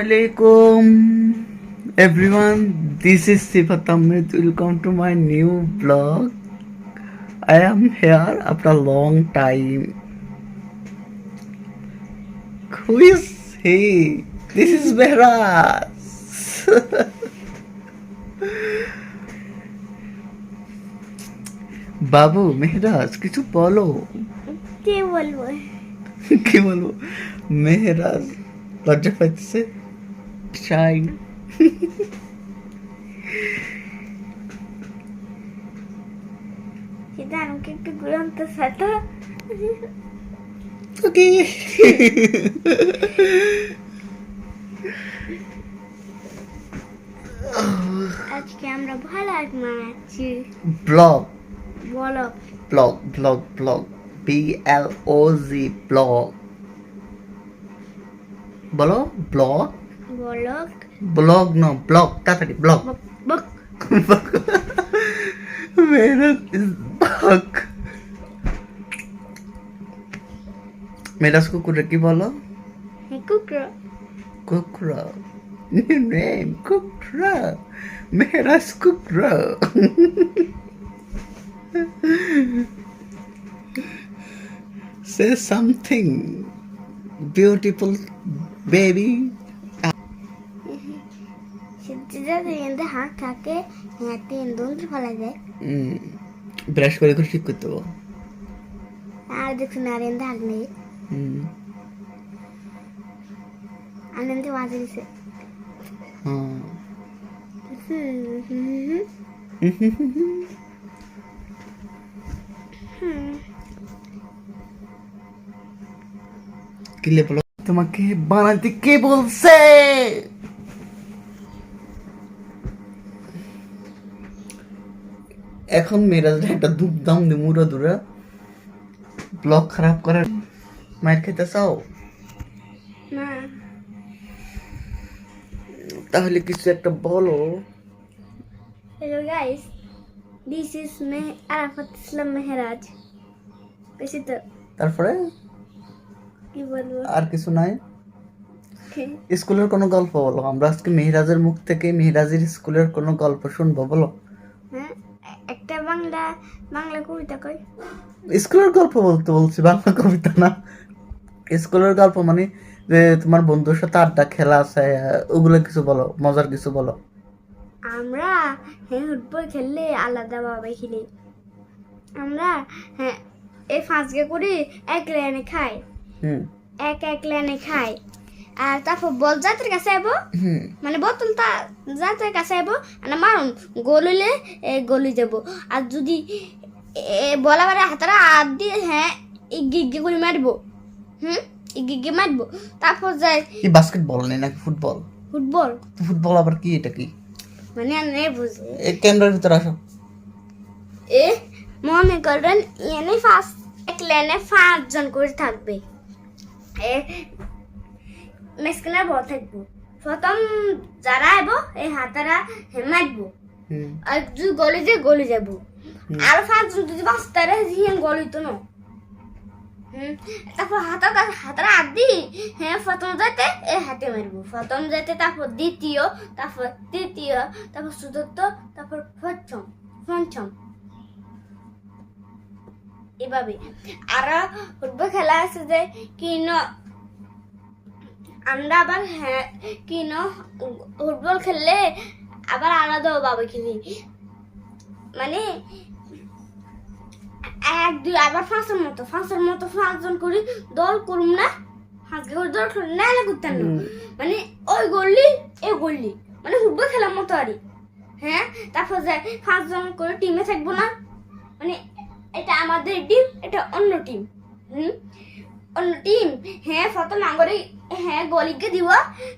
Assalamualaikum everyone. This is Sifat Ahmed. Welcome to my new vlog. I am here after a long time. Who is he? This is Behraz. বাবু মেহরাজ কিছু বলো কি বলবো কি বলবো মেহরাজ লজ্জা পাইতেছে শাই সেটা আমাকে একটু গ্রন্থ সাথে ওকে আজকে আমরা ভালো মানাচ্ছি ব্লগ বলো blog blog blog B L O G blog বলো ব্লগ বলো ব্লগ ন ব্লগ তাড়াতাড়ি ব্লগ বক বক মেহরাজ ইজ বাক মেহরাজ কুকুরে কি বলো কুকুর কুকুরা new name কুকুরা মেহরাজ কুকুরা say something beautiful baby. Brush করে করে ঠিক করতে হবে আর দেখুন আর এতে হাত নেই হুম, আনন্দে বাজে হ্যাঁ কিলে বলো তোমাকে বানাতে কে বলছে এখন মেয়েরা একটা দুধ দাম দি মুড়া দুরা ব্লগ খারাপ করে মায়ের খেতে চাও? না। তাহলে কিছু একটা বলো। Hello guys this is me Arafat Islam Mehraj. বেশি তো। তারপরে? কি বলব? আর কিছু নাই? স্কুলের কোনো গল্প বলো। আমরা আজকে মেহরাজের মুখ থেকে মেহরাজের স্কুলের কোনো গল্প শুনব বলো। হ্যাঁ? একটা বাংলা বাংলা কবিতা কই স্কুলের গল্প বলতে বলছি বাংলা কবিতা না। স্কুলের গল্প মানে যে তোমার বন্ধুর সাথে আড্ডা খেলা আছে ওগুলো কিছু বলো মজার কিছু বলো। আমরা হ্যাঁ ফুটবল খেললে আলাদাভাবে খেলি। আমরা হ্যাঁ এই ফাঁসকে করে এক লাইনে খাই। হুম। এক এক লাইনে খাই। আর তারপর বল জাতের কাছে আইবো। মানে বোতল তা জাতের কাছে আইবো আর মারুন গলিলে এ গলি যাব আর যদি এ বলা বারে হাতারা হাত দিয়ে হ্যাঁ ইগি ইগি করে মারবো। হুম? ইগি মারবো। তারপর যায় কি বাস্কেটবল নেই নাকি ফুটবল। ফুটবল ফুটবল আবার কি এটা কি? মানে আর নেই বুঝে এই ক্যামেরার ভিতরে আসো। এ মনে করেন এনে ফার্স্ট এক লাইনে পাঁচজন করে থাকবে। এ মেসকিনার বল থাকব। প্রথম যারা আইব এই হাতারা মারবো আর যদি গলি যে গলি যাব। আর পাঁচজন যদি বাঁচতারে হিম গলি তো না। তারপর কাছে হাতার হাত দি হ্যাঁ প্রথম যাতে এ হাতে মারবো প্রথম যাতে তারপর দ্বিতীয় তারপর তৃতীয় তারপর চতুর্থ তারপর পঞ্চম পঞ্চম এভাবে আর ফুটবল খেলা আছে যে কিন আমরা আবার হ্যাঁ কিন ফুটবল খেললে আবার আলাদাভাবে খেলি। মানে এক দুই আবার ফাঁসের মতো ফাঁসের মতো পাঁচজন করে দল করুম না হাঁকে করে দল করুম না করতেন না মানে ওই গল্লি এই গল্লি মানে ফুটবল খেলার মতো আরই হ্যাঁ তারপর যায় পাঁচজন করে টিমে থাকব না মানে এটা আমাদের টিম এটা অন্য টিম হুম? অন্য টিম হ্যাঁ প্রথম আঙরে হ্যাঁ গলিকে দিব।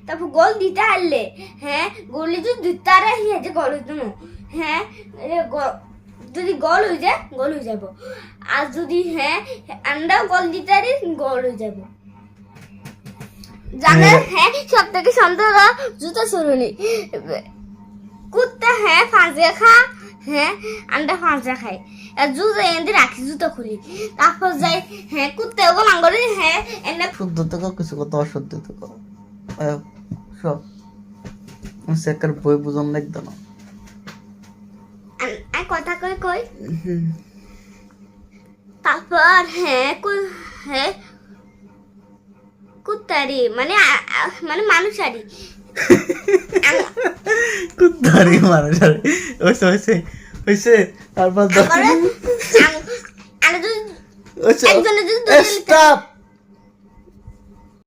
তারপর গোল দিতে হারলে। হ্যাঁ গলি যদি দিতে আরে হ্যাঁ যে গোল হইতো না হ্যাঁ যদি গোল হয়ে যায় গোল হয়ে যাব। আর যদি হ্যাঁ আমরাও গোল দিতে পারি গোল হয়ে যাব। জানে হ্যাঁ। সব থেকে সুন্দর জুতো শুরুনি কুত্তা হ্যাঁ ফাঁসে খা। হ্যাঁ আন্ডা ফাঁসে খাই আর জুতো এনে রাখি জুতো খুলি। তারপর যাই হ্যাঁ কুত্তা ওগুলো আঙ্গরে হ্যাঁ এনে শুদ্ধ থেকে কিছু কথা অশুদ্ধ আহ, সব সে একটা বই বুঝন লাগতো না আর- কথা কই কই তারপর হ্যাঁ হ্যাঁ কুত্তারি মানে মানে মানুষারি। কুত্তারি মানুষ আর। হয়েছে হয়েছে হয়েছে। তারপর